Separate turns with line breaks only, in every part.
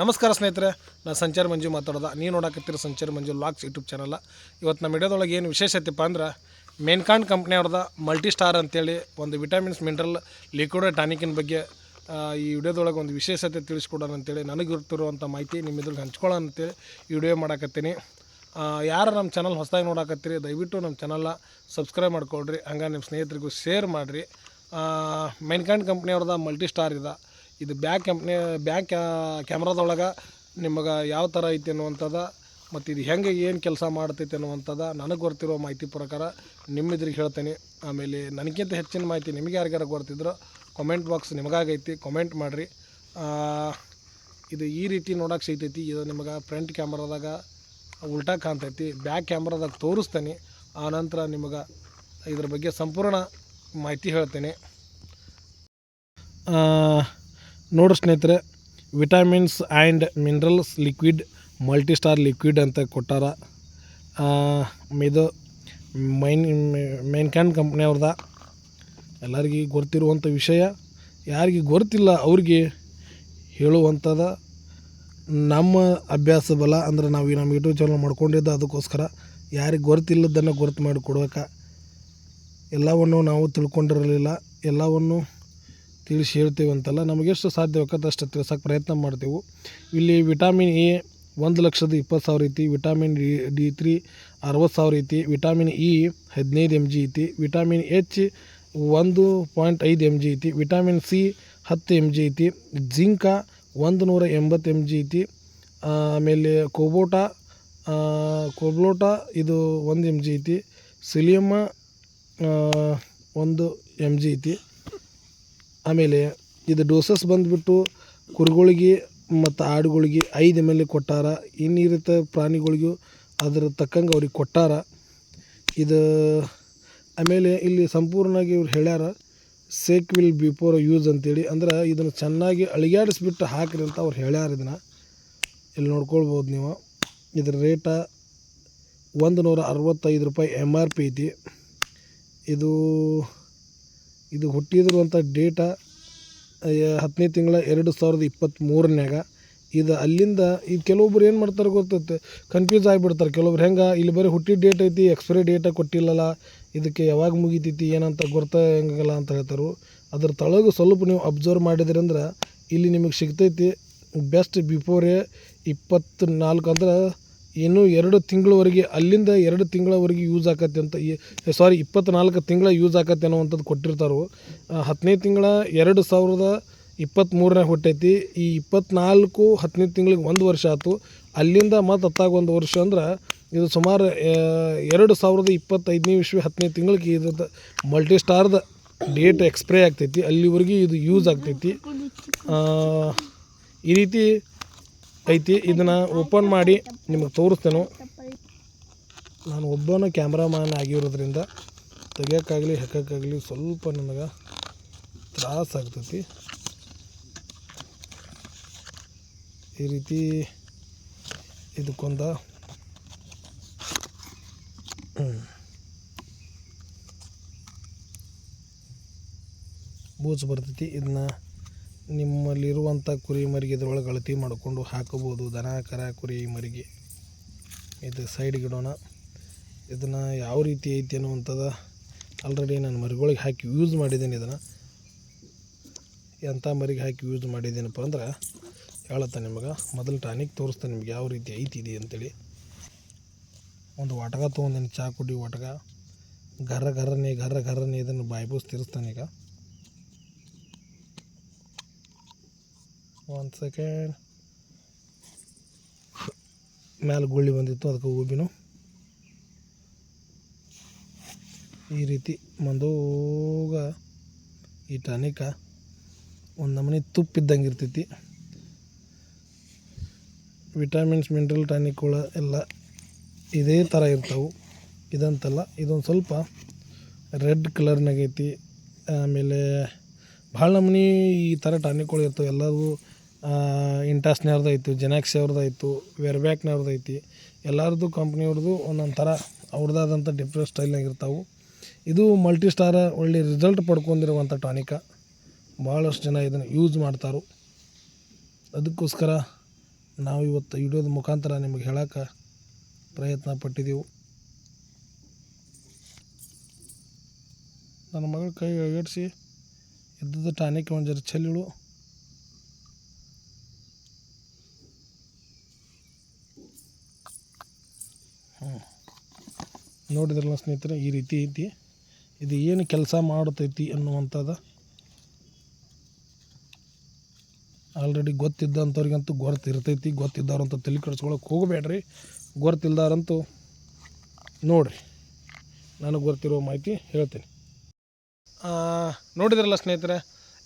ನಮಸ್ಕಾರ ಸ್ನೇಹಿತರೆ ನಾನು ಸಂಚಾರ ಮಂಜು ಮಾತಾಡೋದ. ನೀವು ನೋಡಕತ್ತೀರಿ ಸಂಚಾರ ಮಂಜು ಲಾಕ್ಸ್ ಯೂಟ್ಯೂಬ್ ಚಾನಲ್ಲ ಇವತ್ತು ನಮ್ಮ ವಿಡಿಯೋದೊಳಗೆ ಏನು ವಿಶೇಷತೆಪ್ಪ ಅಂದ್ರೆ ಮೇನ್ಕಾಂಡ್ ಕಂಪ್ನಿ ಅವ್ರದ ಮಲ್ಟಿ ಸ್ಟಾರ್ ಅಂತೇಳಿ ಒಂದು ವಿಟಮಿನ್ಸ್ ಮಿನರಲ್ ಲಿಕ್ವಿಡ್ ಟಾನಿಕಿನ ಬಗ್ಗೆ ಈ ವಿಡಿಯೋದೊಳಗೆ ಒಂದು ವಿಶೇಷತೆ ತಿಳಿಸ್ಕೊಡೋಣ ಅಂತೇಳಿ ನನಗೆ ಗೊತ್ತಿರುವಂಥ ಮಾಹಿತಿ ನಿಮ್ಮ ಇದ್ರಲ್ಲಿ ಹಂಚ್ಕೊಳ್ಳೋಣ ಅಂತೇಳಿ ಈ ವಿಡಿಯೋ ಮಾಡಾಕತ್ತೀನಿ. ಯಾರು ನಮ್ಮ ಚಾನಲ್ ಹೊಸದಾಗಿ ನೋಡಾಕತ್ತೀರಿ, ದಯವಿಟ್ಟು ನಮ್ಮ ಚಾನಲ್ನ ಸಬ್ಸ್ಕ್ರೈಬ್ ಮಾಡ್ಕೊಳ್ರಿ, ಹಂಗೆ ನಿಮ್ಮ ಸ್ನೇಹಿತರಿಗೂ ಶೇರ್ ಮಾಡಿರಿ. ಮೇನ್ಕಾಂಡ್ ಕಂಪ್ನಿಯವ್ರದ ಮಲ್ಟಿ ಸ್ಟಾರ್ ಇದೆ. ಇದು ಬ್ಯಾಕ್ ಕಂಪ್ನಿ, ಬ್ಯಾಕ್ ಕ್ಯಾಮ್ರಾದೊಳಗೆ ನಿಮಗೆ ಯಾವ ಥರ ಐತಿ ಅನ್ನುವಂಥದ್ದು ಮತ್ತು ಇದು ಹೆಂಗೆ ಏನು ಕೆಲಸ ಮಾಡ್ತೈತೆ ಅನ್ನುವಂಥದ್ದು ನನಗೆ ಗೊತ್ತಿರೋ ಮಾಹಿತಿ ಪ್ರಕಾರ ನಿಮ್ಮಿದ್ರಿಗೆ ಹೇಳ್ತೇನೆ. ಆಮೇಲೆ ನನಗಿಂತ ಹೆಚ್ಚಿನ ಮಾಹಿತಿ ನಿಮಗೆ ಯಾರಿಗಾರ ಗೊತ್ತಿದ್ರು ಕಮೆಂಟ್ ಬಾಕ್ಸ್ ನಿಮಗಾಗೈತಿ ಕಾಮೆಂಟ್ ಮಾಡಿರಿ. ಇದು ಈ ರೀತಿ ನೋಡೋಕೆ ಸಿಗ್ತೈತಿ. ಇದು ನಿಮಗೆ ಫ್ರಂಟ್ ಕ್ಯಾಮ್ರಾದಾಗ ಉಲ್ಟಾ ಕಾಣ್ತೈತಿ. ಬ್ಯಾಕ್ ಕ್ಯಾಮ್ರಾದಾಗ ತೋರಿಸ್ತೇನೆ. ಆನಂತರ ನಿಮಗೆ ಇದ್ರ ಬಗ್ಗೆ ಸಂಪೂರ್ಣ ಮಾಹಿತಿ ಹೇಳ್ತೇನೆ. ನೋಡು ಸ್ನೇಹಿತರೆ, vitamins and minerals liquid multi star liquid ಅಂತ ಕೊಟ್ಟಾರ. ಇದು ಮೈನ್ ಮೈನ್ ಕ್ಯಾನ್ ಕಂಪ್ನಿ ಅವ್ರದ. ಎಲ್ಲರಿಗೆ ಗೊತ್ತಿರುವಂಥ ವಿಷಯ. ಯಾರಿಗೆ ಗೊತ್ತಿಲ್ಲ ಅವ್ರಿಗೆ ಹೇಳುವಂಥದ ನಮ್ಮ ಅಭ್ಯಾಸ ಬಲ ಅಂದ್ರೆ ನಾವು ನಮ್ಮ ಯೂಟ್ಯೂಬ್ ಚಾನಲ್ ಮಾಡ್ಕೊಂಡಿದ್ದ ಅದಕ್ಕೋಸ್ಕರ ಯಾರಿಗೆ ಗೊತ್ತಿಲ್ಲದನ್ನು ಗೊತ್ತು ಮಾಡಿ ಕೊಡಬೇಕಾ. ಎಲ್ಲವನ್ನು ನಾವು ತಿಳ್ಕೊಂಡಿರಲಿಲ್ಲ. ಎಲ್ಲವನ್ನು ತಿಳಿಸಿ ಹೇಳ್ತೇವೆ ಅಂತಲ್ಲ ನಮಗೆಷ್ಟು ಸಾಧ್ಯವಾಗತ್ತೆ ಅಷ್ಟು ತಿಳ್ಸೋಕೆ ಪ್ರಯತ್ನ ಮಾಡ್ತೇವೆ. ಇಲ್ಲಿ ವಿಟಾಮಿನ್ ಎ ಒಂದು ಲಕ್ಷದ ಇಪ್ಪತ್ತು ಸಾವಿರ ಐತಿ, ವಿಟಾಮಿನ್ ಡಿ ಡಿ ತ್ರೀ ಅರವತ್ತು ಸಾವಿರ ಐತಿ, ವಿಟಾಮಿನ್ ಇ ಹದಿನೈದು ಎಂ ಜಿ ಐತಿ, ವಿಟಾಮಿನ್ ಎಚ್ ಒಂದು ಪಾಯಿಂಟ್ ಐದು ಎಂ ಜಿ ಐತಿ, ವಿಟಾಮಿನ್ ಸಿ ಹತ್ತು ಎಂ ಜಿ ಐತಿ, ಜಿಂಕ ಒಂದು ನೂರ ಎಂಬತ್ತು ಎಂ ಜಿ ಐತಿ, ಆಮೇಲೆ ಕೋಬೋಟ ಕೋಬ್ಲೋಟ ಇದು ಒಂದು ಎಂ ಜಿ ಐತಿ ಸಿಲಿಯಮ್ಮ ಒಂದು ಎಂ ಜಿ ಐತಿ. ಆಮೇಲೆ ಇದು ಡೋಸಸ್ ಬಂದುಬಿಟ್ಟು ಕುರಿಗಳಿಗೆ ಮತ್ತು ಆಡುಗಳಿಗೆ ಐದು ಎಂ ಎಲ್ ಕೊಟ್ಟಾರ. ಇನ್ನಿರುತ್ತ ಪ್ರಾಣಿಗಳಿಗೂ ಅದ್ರ ತಕ್ಕಂಗೆ ಅವ್ರಿಗೆ ಕೊಟ್ಟಾರ. ಇದು ಆಮೇಲೆ ಇಲ್ಲಿ ಸಂಪೂರ್ಣವಾಗಿ ಇವ್ರು ಹೇಳ್ಯಾರ ಸೇಕ್ ವಿಲ್ ಬಿಫೋರ್ ಯೂಸ್ ಅಂತೇಳಿ. ಅಂದ್ರೆ ಇದನ್ನು ಚೆನ್ನಾಗಿ ಅಳಿಗಾಡಿಸ್ಬಿಟ್ಟು ಹಾಕ್ರಿ ಅಂತ ಅವ್ರು ಹೇಳ್ಯಾರ ಇದನ್ನು. ಇಲ್ಲಿ ನೋಡ್ಕೊಳ್ಬೋದು ನೀವು. ಇದ್ರ ರೇಟ ಒಂದು ನೂರ ಅರವತ್ತೈದು ರೂಪಾಯಿ ಎಂ ಆರ್ ಪಿ ಐತಿ. ಇದು ಇದು ಹುಟ್ಟಿದಿರುವಂಥ ಡೇಟ ಹತ್ತನೇ ತಿಂಗಳ ಎರಡು ಸಾವಿರದ ಇಪ್ಪತ್ತ್ಮೂರನ್ಯಾಗ. ಇದು ಅಲ್ಲಿಂದ ಇದು ಕೆಲವೊಬ್ರು ಏನು ಮಾಡ್ತಾರೆ ಗೊತ್ತೈತೆ? ಕನ್ಫ್ಯೂಸ್ ಆಗಿಬಿಡ್ತಾರೆ. ಕೆಲವೊಬ್ರು ಹೆಂಗೆ, ಇಲ್ಲಿ ಬರೀ ಹುಟ್ಟಿದ ಡೇಟ್ ಐತಿ ಎಕ್ಸ್ಪೈರಿ ಡೇಟ ಕೊಟ್ಟಿಲ್ಲಲ್ಲ, ಇದಕ್ಕೆ ಯಾವಾಗ ಮುಗಿತೈತಿ, ಏನಂತ ಗೊತ್ತಾಗಂಗಿಲ್ಲ ಅಂತ ಹೇಳ್ತಾರೆ. ಅದ್ರ ತಳಗೆ ಸ್ವಲ್ಪ ನೀವು ಅಬ್ಸರ್ವ್ ಮಾಡಿದ್ರಿ ಅಂದ್ರೆ ಇಲ್ಲಿ ನಿಮಗೆ ಸಿಗ್ತೈತಿ ಬೆಸ್ಟ್ ಬಿಫೋರೇ ಇಪ್ಪತ್ತು ನಾಲ್ಕು ಅಂದ್ರೆ ಇನ್ನೂ ಎರಡು ತಿಂಗಳವರೆಗೆ, ಅಲ್ಲಿಂದ ಎರಡು ತಿಂಗಳವರೆಗೆ ಯೂಸ್ ಆಕತ್ತೆ ಅಂತ ಸಾರಿ ಇಪ್ಪತ್ತ್ನಾಲ್ಕು ತಿಂಗಳ ಯೂಸ್ ಆಕತ್ತೆ ಅನ್ನೋವಂಥದ್ದು ಕೊಟ್ಟಿರ್ತಾರೋ. ಹತ್ತನೇ ತಿಂಗಳ ಎರಡು ಸಾವಿರದ ಇಪ್ಪತ್ತ್ಮೂರನೇ ಹುಟ್ಟೈತಿ. ಈ ಇಪ್ಪತ್ತ್ನಾಲ್ಕು ಹತ್ತನೇ ತಿಂಗಳಿಗೆ ಒಂದು ವರ್ಷ ಆಯ್ತು ಅಲ್ಲಿಂದ ಮತ್ತು ಹತ್ತಾಗ ಒಂದು ವರ್ಷ ಅಂದ್ರೆ ಇದು ಸುಮಾರು ಎರಡು ಸಾವಿರದ ಇಪ್ಪತ್ತೈದನೇ ಇಸ್ವಿ ಹತ್ತನೇ ತಿಂಗಳಿಗೆ ಇದು ಮಲ್ಟಿ ಸ್ಟಾರ್ದ ಡೇಟ್ ಎಕ್ಸ್ಪ್ರೇ ಆಗ್ತೈತಿ. ಅಲ್ಲಿವರೆಗೆ ಇದು ಯೂಸ್ ಆಗ್ತೈತಿ. ಈ ರೀತಿ ಐತಿ, ಇದನ್ನು ಓಪನ್ ಮಾಡಿ ನಿಮಗೆ ತೋರಿಸ್ತೇನೆ. ನಾನು ಒಬ್ಬನ ಕ್ಯಾಮ್ರಾಮ್ಯಾನ್ ಆಗಿರೋದ್ರಿಂದ ತೆಗಿಯೋಕ್ಕಾಗಲಿ ಹಾಕೋಕ್ಕಾಗಲಿ ಸ್ವಲ್ಪ ನನಗೆ ತ್ರಾಸ ಆಗ್ತೈತಿ. ಈ ರೀತಿ ಇದಕ್ಕೊಂದು ಬೂಚ್ ಬರ್ತೈತಿ. ಇದನ್ನ ನಿಮ್ಮಲ್ಲಿರುವಂಥ ಕುರಿ ಮರಿಗೆ ಇದ್ರೊಳಗೆ ಅಳತಿ ಮಾಡಿಕೊಂಡು ಹಾಕೋಬೋದು. ದನ ಕರ ಕುರಿ ಮರಿಗೆ. ಇದು ಸೈಡ್ ಗಿಡೋಣ ಇದನ್ನು ಯಾವ ರೀತಿ ಐತಿ ಅನ್ನುವಂಥದ್ದು ಆಲ್ರೆಡಿ ನಾನು ಮರಿಗಳಿಗೆ ಹಾಕಿ ಯೂಸ್ ಮಾಡಿದ್ದೀನಿ ಇದನ್ನು. ಎಂಥ ಮರಿಗೆ ಹಾಕಿ ಯೂಸ್ ಮಾಡಿದ್ದೀನಪ್ಪ ಅಂದ್ರೆ ಹೇಳತ್ತೆ ನಿಮಗೆ, ಮೊದಲು ಟಾನಿಕ್ ತೋರಿಸ್ತೇನೆ ನಿಮ್ಗೆ ಯಾವ ರೀತಿ ಐತಿ ಇದೆ ಅಂತೇಳಿ. ಒಂದು ವಾಟಗ ತೊಗೊಂಡಿನಿ, ಚಾ ಕುಡಿ ಒಟಗ ಗರ್ರ ಗರ್ರನೆ ಗರ್ರ ಗರ್ರನೆ ಇದನ್ನು ಬಾಯ್ಬೂಸ್ ತಿರ್ಸ್ತಾನೆ ಈಗ. ಒಂದು ಸೆಕೆಂಡ್ ಮ್ಯಾಲೆ ಗುಳ್ಳಿ ಬಂದಿತ್ತು, ಅದಕ್ಕೆ ಉಬ್ಬಿನು. ಈ ರೀತಿ ಮಂದೋಗ ಈ ಟಾನಿಕ ಒಂದು ನಮೂನಿ ತುಪ್ಪಿದ್ದಂಗೆ ಇರ್ತೈತಿ. ವಿಟಮಿನ್ಸ್, ಮಿನರಲ್ ಟಾನಿಕ್ಗಳು ಎಲ್ಲ ಇದೇ ಥರ ಇರ್ತಾವೆ. ಇದಂತಲ್ಲ, ಇದೊಂದು ಸ್ವಲ್ಪ ರೆಡ್ ಕಲರ್ನಾಗೈತಿ ಆಮೇಲೆ ಭಾಳ ನಮೂನಿ ಈ ಥರ ಟಾನಿಕ್ಗಳು ಇರ್ತವೆ. ಎಲ್ಲವೂ ಇಂಟಾಸ್ನವ್ರದ್ದು ಐತು ಜೆನಾಕ್ಸ್ ಅವ್ರದ್ದು ಆಯಿತು ವೆರ್ಬ್ಯಾಕ್ನವ್ರದ್ದು ಐತಿ ಎಲ್ಲರದ್ದು ಕಂಪ್ನಿಯವ್ರದ್ದು ಒಂದೊಂದು ಥರ ಅವ್ರದ್ದಾದಂಥ ಡಿಫ್ರೆಂಟ್ ಸ್ಟೈಲ್ನಾಗ ಇರ್ತಾವೆ. ಇದು ಮಲ್ಟಿ ಸ್ಟಾರ ಒಳ್ಳೆ ರಿಸಲ್ಟ್ ಪಡ್ಕೊಂಡಿರುವಂಥ ಟಾನಿಕ. ಭಾಳಷ್ಟು ಜನ ಇದನ್ನು ಯೂಸ್ ಮಾಡ್ತಾರೆ. ಅದಕ್ಕೋಸ್ಕರ ನಾವು ಇವತ್ತು ವಿಡಿಯೋದ ಮುಖಾಂತರ ನಿಮಗೆ ಹೇಳೋಕೆ ಪ್ರಯತ್ನ ಪಟ್ಟಿದ್ದೆವು ನನ್ನ ಮಗಳ ಕೈ ಎಗಡಿಸಿ ಇದ್ದದ್ದು ಟಾನಿಕ್ ಒಂದು ಜರ ಚೆಲ್ಲಿಳು. ನೋಡಿದ್ರಲ್ಲ ಸ್ನೇಹಿತರೆ, ಈ ರೀತಿ ಐತಿ. ಇದು ಏನು ಕೆಲಸ ಮಾಡುತ್ತೈತಿ ಅನ್ನುವಂಥದ್ದು ಆಲ್ರೆಡಿ ಗೊತ್ತಿದ್ದಂಥವ್ರಿಗಂತೂ ಗೊತ್ತಿರ್ತೈತಿ ಗೊತ್ತಿದ್ದವ್ರಂತೂ ತಲೆ ಕೆಡಿಸ್ಕೊಳಕ್ಕೆ ಹೋಗಬೇಡ್ರಿ. ಗೊತ್ತಿಲ್ದಾರಂತೂ ನೋಡಿರಿ. ನನಗೆ ಗೊತ್ತಿರೋ ಮಾಹಿತಿ ಹೇಳ್ತೀನಿ. ನೋಡಿದ್ರಲ್ಲ ಸ್ನೇಹಿತರೆ,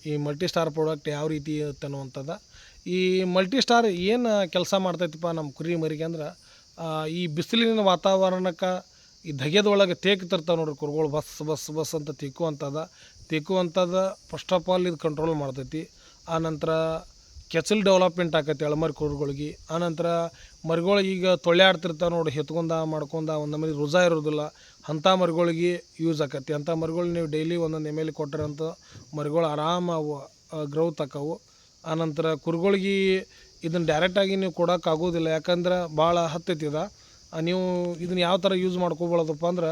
ಈ ಮಲ್ಟಿ ಸ್ಟಾರ್ ಪ್ರಾಡಕ್ಟ್ ಯಾವ ರೀತಿ ಇರುತ್ತೆ ಅನ್ನುವಂಥದ್ದು ಈ ಮಲ್ಟಿ ಸ್ಟಾರ್ ಏನು ಕೆಲಸ ಮಾಡ್ತೈತಿಪ್ಪ ನಮ್ಮ ಕುರಿ ಮರಿಗೆ ಅಂದ್ರೆ ಈ ಬಿಸಿಲಿನ ವಾತಾವರಣಕ್ಕೆ ಈ ಧಗೆದೊಳಗೆ ತೇಕ್ ತರ್ತಾವೆ ನೋಡ್ರಿ ಕುರುಗಳು. ಬಸ್ ಬಸ್ ಬಸ್ ಅಂತ ತಿಕ್ಕುವಂಥದ್ದು ತಿಕ್ಕುವಂಥದ್ದು ಫಸ್ಟ್ ಆಫ್ ಆಲ್ ಇದು ಕಂಟ್ರೋಲ್ ಮಾಡ್ತೈತಿ. ಆನಂತರ ಕೆಚಲ್ ಡೆವಲಪ್ಮೆಂಟ್ ಆಕೈತಿ ಎಳಮರಿ ಕುರುಗಳಿಗೆ. ಆನಂತರ ಮರಿಗಳು ಈಗ ತೊಳ್ಯಾಡ್ತಿರ್ತಾವೆ ನೋಡಿ ಹೆತ್ಕೊಂಡ, ಮಾಡ್ಕೊಂಡ, ಒಂದು ಮರಿ ರುಜಾ ಇರೋದಿಲ್ಲ. ಅಂಥ ಮರಿಗಳಿಗೆ ಯೂಸ್ ಆಕೈತಿ. ಅಂಥ ಮರಿಗಳು ನೀವು ಡೈಲಿ ಒಂದೊಂದು ಎಂ ಎಲ್ ಅಂತ ಮರಿಗಳು ಆರಾಮ ಅವು ಗ್ರೌತ್ ಆಕವು. ಆನಂತರ ಕುರಿಗಳಿಗೆ ಇದನ್ನು ಡೈರೆಕ್ಟಾಗಿ ನೀವು ಕೊಡೋಕ್ಕಾಗೋದಿಲ್ಲ ಯಾಕಂದ್ರೆ ಭಾಳ ಹತ್ತೈತಿ ನೀವು ಇದನ್ನು ಯಾವ ಥರ ಯೂಸ್ ಮಾಡ್ಕೋಬಾರ್ದಪ್ಪ ಅಂದ್ರೆ,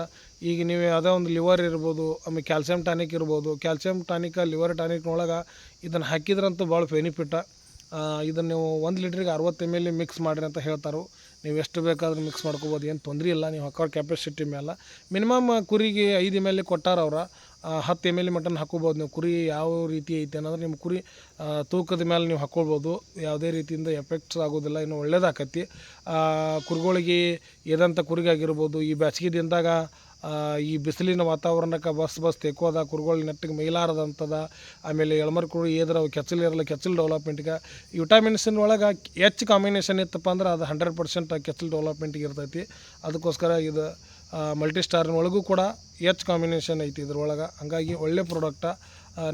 ಈಗ ನೀವು ಯಾವುದೇ ಒಂದು ಲಿವರ್ ಇರ್ಬೋದು, ಆಮೇಲೆ ಕ್ಯಾಲ್ಸಿಯಂ ಟಾನಿಕ್ ಇರ್ಬೋದು. ಕ್ಯಾಲ್ಸಿಯಂ ಟಾನಿಕ ಲಿವರ್ ಟಾನಿಕ್ನೊಳಗೆ ಇದನ್ನು ಹಾಕಿದ್ರಂತೂ ಭಾಳ ಬೆನಿಫಿಟ್ಟ ಇದನ್ನು ನೀವು ಒಂದು ಲೀಟ್ರಿಗೆ ಅರವತ್ತು ಎಂ ಎಲ್ ಮಿಕ್ಸ್ ಮಾಡಿರಿ ಅಂತ ಹೇಳ್ತಾರೆ. ನೀವು ಎಷ್ಟು ಬೇಕಾದ್ರೂ ಮಿಕ್ಸ್ ಮಾಡ್ಕೋಬೋದು, ಏನು ತೊಂದರೆ ಇಲ್ಲ, ನೀವು ಹಾಕೋ ಕೆಪಾಸಿಟಿ ಮೇಲೆ ಮಿನಿಮಮ್ ಕುರಿಗೆ ಐದು ಎಂ ಎಲ್ ಕೊಟ್ಟಾರ ಅವ್ರ. ಹತ್ತು ಎಂ ಎಲ್ ಮಟನ್ ಹಾಕೋಬೋದು ನೀವು ಕುರಿ ಯಾವ ರೀತಿ ಐತೆ ಅನ್ನೋದ್ರೆ ನಿಮ್ಮ ಕುರಿ ತೂಕದ ಮೇಲೆ ನೀವು ಹಾಕ್ಕೊಳ್ಬೋದು ಯಾವುದೇ ರೀತಿಯಿಂದ ಎಫೆಕ್ಟ್ಸ್ ಆಗೋದಿಲ್ಲ, ಇನ್ನು ಒಳ್ಳೇದಾಕತಿ. ಕುರಿಗಳಿಗೆ ಏದಂಥ ಕುರಿಗಾಗಿರ್ಬೋದು, ಈ ಬೇಸಿಗೆ ದಿನದಾಗ ಈ ಬಿಸಿಲಿನ ವಾತಾವರಣಕ್ಕೆ ಬಸ್ ಬಸ್ ತೆಕ್ಕೋದ ಕುರುಗಳು ನೆಟ್ಟಿಗೆ ಮೈಲಾರದಂಥದ ಆಮೇಲೆ ಎಳಮರ್ ಕುರಿ ಏದ್ರ ಅವು ಕೆಚ್ಚಲ್ ಇರಲ್ಲ, ಕೆಚ್ಚಲ್ ಡೆವಲಪ್ಮೆಂಟ್ಗೆ ವಿಟಮಿನ್ಸಿನ ಒಳಗೆ ಹೆಚ್ಚು ಕಾಂಬಿನೇಷನ್ ಇತ್ತಪ್ಪ ಅಂದ್ರೆ ಅದು ಹಂಡ್ರೆಡ್ ಪರ್ಸೆಂಟ್ ಕೆಚ್ಚಲ್ ಡೆವಲಪ್ಮೆಂಟಿಗೆ ಇರ್ತೈತಿ. ಅದಕ್ಕೋಸ್ಕರ ಇದು ಮಲ್ಟಿ ಸ್ಟಾರ್ನೊಳಗೂ ಕೂಡ ಎಚ್ ಕಾಂಬಿನೇಷನ್ ಐತಿ ಇದ್ರೊಳಗೆ. ಹಂಗಾಗಿ ಒಳ್ಳೆ ಪ್ರಾಡಕ್ಟ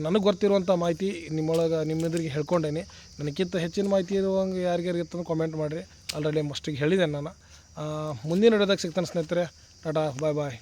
ನನಗೆ ಗೊತ್ತಿರುವಂಥ ಮಾಹಿತಿ ನಿಮ್ಮೊಳಗೆ ನಿಮ್ಮ ಹೇಳ್ಕೊಂಡೇನಿ. ನನಗಿಂತ ಹೆಚ್ಚಿನ ಮಾಹಿತಿ ಇರುವಂಗೆ ಯಾರಿಗಾರಿಗೆ ಇರ್ತಂದು ಕಾಮೆಂಟ್ ಮಾಡಿರಿ. ಆಲ್ರೆಡಿ ಮಸ್ಟಿಗೆ ಹೇಳಿದೆ ನಾನು. ಮುಂದಿನ ವಿಡಿಯೋದಾಗ ಸಿಗ್ತಾನೆ ಸ್ನೇಹಿತರೆ. ಟಾಟಾ ಬಾಯ್ ಬಾಯ್